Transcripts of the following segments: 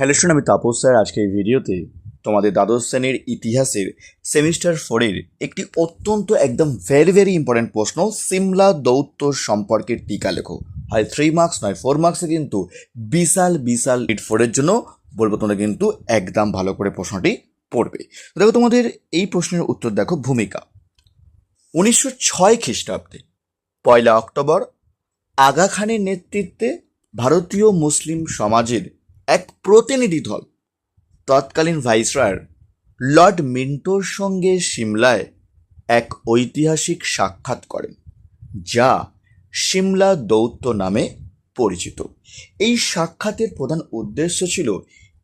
Hello শুন আমি Tapas sir. আজকে এই ভিডিওতে তোমাদের দ্বাদশ শ্রেণির ইতিহাসের সেমিস্টার ফোরের একটি অত্যন্ত একদম ভেরি ভেরি ইম্পর্টেন্ট প্রশ্ন, সিমলা দৌত্য সম্পর্কের টিকা লেখো। হয় থ্রি মার্কস নয় ফোর মার্কসে কিন্তু বিশাল বিশাল ইট ফোরের জন্য বলব তোমরা কিন্তু একদম ভালো করে প্রশ্নটি পড়বে। দেখো তোমাদের এই প্রশ্নের উত্তর দেখো, ভূমিকা। উনিশশো ছয় খ্রিস্টাব্দে পয়লা অক্টোবর আগা খানের নেতৃত্বে ভারতীয় মুসলিম সমাজের এক প্রতিনিধি দল। তৎকালীন ভাইসরয়ের লর্ড মিন্টোর সঙ্গে সিমলায় এক ঐতিহাসিক সাক্ষাৎ করেন, যা সিমলা দৌত্য নামে পরিচিত। এই সাক্ষাতের প্রধান উদ্দেশ্য ছিল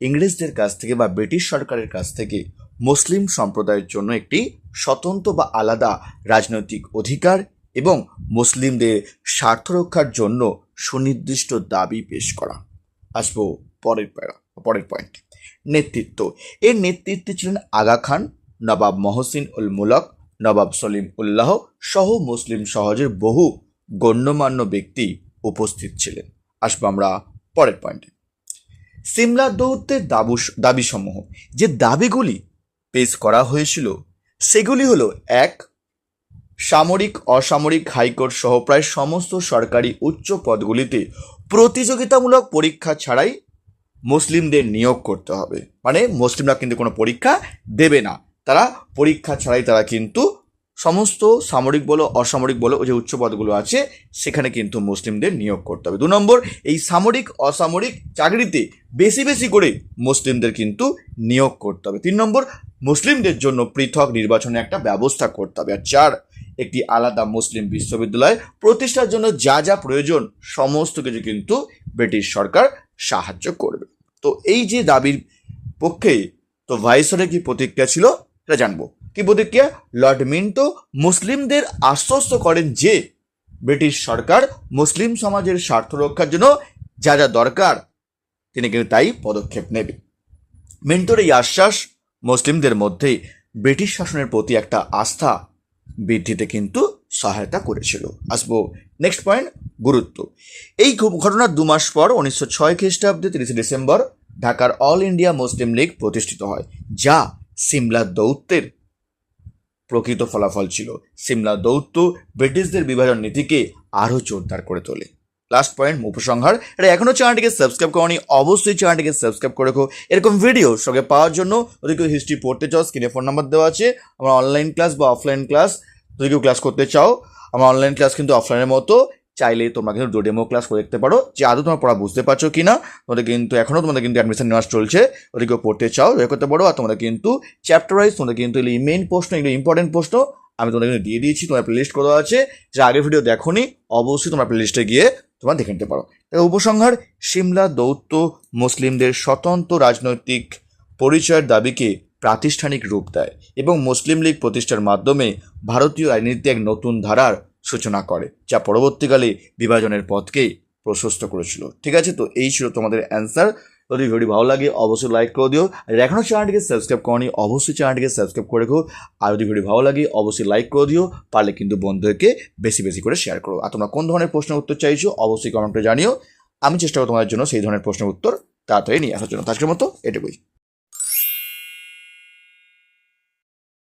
ইংরেজদের কাছ থেকে বা ব্রিটিশ সরকারের কাছ থেকে মুসলিম সম্প্রদায়ের জন্য একটি স্বতন্ত্র বা আলাদা রাজনৈতিক অধিকার এবং মুসলিমদের স্বার্থ রক্ষার জন্য সুনির্দিষ্ট দাবি পেশ করা। আসব পরের প্যারা, পরের পয়েন্ট নেতৃত্ব। এর নেতৃত্বে ছিলেন আগা খান, নবাব মহসিন উল মুলক, নবাব সলিম উল্লাহ সহ মুসলিম সমাজের বহু গণ্যমান্য ব্যক্তি উপস্থিত ছিলেন। আসব আমরা পরের পয়েন্টে সিমলা দৌত্যের দাবু দাবিসমূহ। যে দাবিগুলি পেশ করা হয়েছিল, সেগুলি হলো, এক, সামরিক, অসামরিক হাইকোর্ট সহ প্রায় সমস্ত সরকারি উচ্চ পদগুলিতে প্রতিযোগিতামূলক পরীক্ষা ছাড়াই মুসলিমদের নিয়োগ করতে হবে। মানে মুসলিমরা কিন্তু কোনো পরীক্ষা দেবে না। তারা পরীক্ষা ছাড়াই তারা কিন্তু সমস্ত সামরিক বলো, অসামরিক বলো যে উচ্চ পদগুলো আছে, সেখানে কিন্তু মুসলিমদের নিয়োগ করতে হবে। দু নম্বর, এই সামরিক, অসামরিক চাকরিতে বেশি বেশি করে মুসলিমদের কিন্তু নিয়োগ করতে হবে। তিন নম্বর, মুসলিমদের জন্য পৃথক নির্বাচনের একটা ব্যবস্থা করতে হবে। আর চার, একটি আলাদা মুসলিম বিশ্ববিদ্যালয় প্রতিষ্ঠার জন্য যা যা প্রয়োজন, সমস্ত কিছু কিন্তু ব্রিটিশ সরকার সাহায্য করবে। তো এই যে দাবির পক্ষে, তো ভাইসরের কি প্রতিক্রিয়া ছিল এটা জানব। কি প্রতিক্রিয়া? লর্ড মিন্টো মুসলিমদের আশ্বস্ত করেন যে, ব্রিটিশ সরকার মুসলিম সমাজের স্বার্থ রক্ষার জন্য যা যা দরকার, তিনি কিন্তু তাই পদক্ষেপ নেবে। মিন্টোর এই আশ্বাস মুসলিমদের মধ্যে ব্রিটিশ শাসনের প্রতি একটা আস্থা বৃদ্ধিতে কিন্তু সহায়তা করেছিল। আসব নেক্সট পয়েন্ট গুরুত্ব। এই ঘটনার দু মাস পর উনিশশো ছয় খ্রিস্টাব্দে তিরিশে ডিসেম্বর ঢাকার অল ইন্ডিয়া মুসলিম লীগ প্রতিষ্ঠিত হয়, যা সিমলা দৌত্যের প্রকৃত ফলাফল ছিল। সিমলা দৌত্য ব্রিটিশদের বিভাজন নীতিকে আরও জোরদার করে তোলে। লাস্ট পয়েন্ট উপসংহার এটা এখনও চ্যানেলটিকে সাবস্ক্রাইব করনি, অবশ্যই চ্যানেলটিকে সাবস্ক্রাইব করে রাখো। এরকম ভিডিও সঙ্গে পাওয়ার জন্য যদি কেউ হিস্ট্রি পড়তে চাও স্ক্রিনে ফোন নাম্বার দেওয়া আছে। আমার অনলাইন ক্লাস বা অফলাইন ক্লাস যদি কেউ ক্লাস করতে চাও। আমার অনলাইন ক্লাস কিন্তু অফলাইনের মতো। চাইলে তোমরা কিন্তু ডেমো ক্লাস করে দেখতে পারো, যে আদৌ তোমার পড়া বুঝতে পারছ কি না তোমাদের কিন্তু এখনও তোমাদের কিন্তু অ্যাডমিশন নেওয়া চলছে কেউ পড়তে চাও জয় করতে পারো, আর তোমরা কিন্তু চ্যাপ্টার ওয়াইজ তোমাদের কিন্তু এগুলো মেইন প্রশ্ন, এগুলো ইম্পর্টেন্ট প্রশ্ন, আমি তোমাদের কিন্তু দিয়ে দিয়েছি, তোমার প্লেলিস্ট করা আছে যে আগের ভিডিও দেখোনি, অবশ্যই তোমার প্লেলিস্টে গিয়ে তোমরা দেখে নিতে পারো। উপসংহার, সিমলা দৌত্য মুসলিমদের স্বতন্ত্র রাজনৈতিক পরিচয়ের দাবিকে প্রাতিষ্ঠানিক রূপ দেয় এবং মুসলিম লীগ প্রতিষ্ঠার মাধ্যমে ভারতীয় রাজনীতিতে এক নতুন ধারার সূচনা করে, যা পরবর্তীকালে বিভাজনের পথকেই প্রশস্ত করেছিল। ঠিক আছে? তো এই ছিল তোমাদের অ্যান্সার যদি ভিডিও ভালো লাগে, অবশ্যই লাইক করে দিও। আর এখনও চ্যানেলটিকে সাবস্ক্রাইব করনি, অবশ্যই চ্যানেলটিকে সাবস্ক্রাইব করে রেখো। আর যদি ভিডিও ভালো লাগে, অবশ্যই লাইক করে দিও। পারলে কিন্তু বন্ধুদেরকে বেশি বেশি করে শেয়ার করো। আর তোমরা কোন ধরনের প্রশ্নের উত্তর চাইছো, অবশ্যই কমেন্টে জানিও। আমি চেষ্টা করব তোমাদের জন্য সেই ধরনের প্রশ্নের উত্তর তাড়াতাড়ি নিয়ে আসার জন্য। তো আজকের মতো এটুকুই।